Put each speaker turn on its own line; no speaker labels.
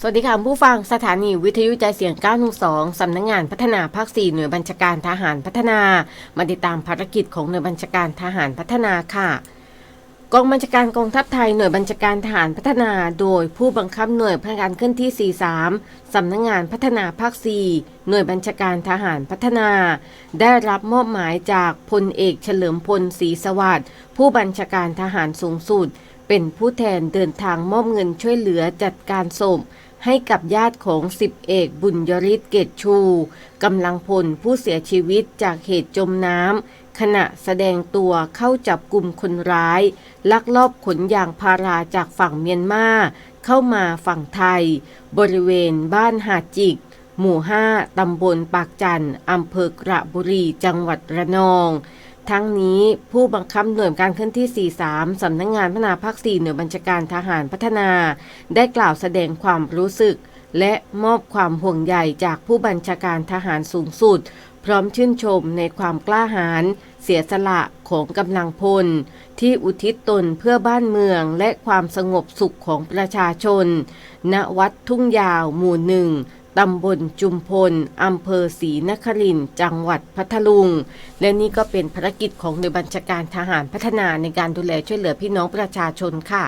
สวัสดีค่ะผู้ฟังสถานีวิทยุใจเสียง 912 สำนักงงานพัฒนาภาค 4 หน่วยบัญชาการทหารพัฒนา มาติดตามภารกิจของหน่วยบัญชาการทหารพัฒนาค่ะ กองบัญชาการกองทัพไทยหน่วยบัญชาการทหารพัฒนา โดยผู้บังคับหน่วยพนักงานเคลื่อนที่ 43 สำนักงงานพัฒนาภาค 4 หน่วยบัญชาการทหารพัฒนา ได้รับมอบหมายจากพลเอกเฉลิมพลศรีสวัสดิ์ผู้บัญชาการทหารสูงสุด เป็นผู้แทนเดินทางมอบเงินช่วยเหลือจัดการศพ ให้กับญาติของสิบเอกบุญยริศเกตชูกำลังพลผู้เสียชีวิตจากเหตุจมน้ำขณะแสดงตัวเข้าจับกลุ่มคนร้าย ลักลอบขนยางพาราจากฝั่งเมียนมาเข้ามาฝั่งไทย บริเวณบ้านหาจิก หมู่ 5 ตำบลปากจันทร์อำเภอกระบุรีจังหวัดระนอง ทั้งนี้ผู้บังคับหน่วยการเคลื่อนที่ 43 สำนักงงานพัฒนาภาค 4 หน่วยบัญชาการทหารพัฒนา ได้กล่าวแสดงความรู้สึก และมอบความห่วงใยจากผู้บัญชาการทหารสูงสุด พร้อมชื่นชมในความกล้าหาญเสียสละของกำลังพล ที่อุทิศตนเพื่อบ้านเมืองและความสงบสุขของประชาชน ณ วัดทุ่งยาวหมู่หนึ่ง ตำบลจุมพล อำเภอศรีนครินจังหวัดพัทลุง และนี่ก็เป็นภารกิจของหน่วยบัญชาการทหารพัฒนาในการดูแลช่วยเหลือพี่น้องประชาชนค่ะ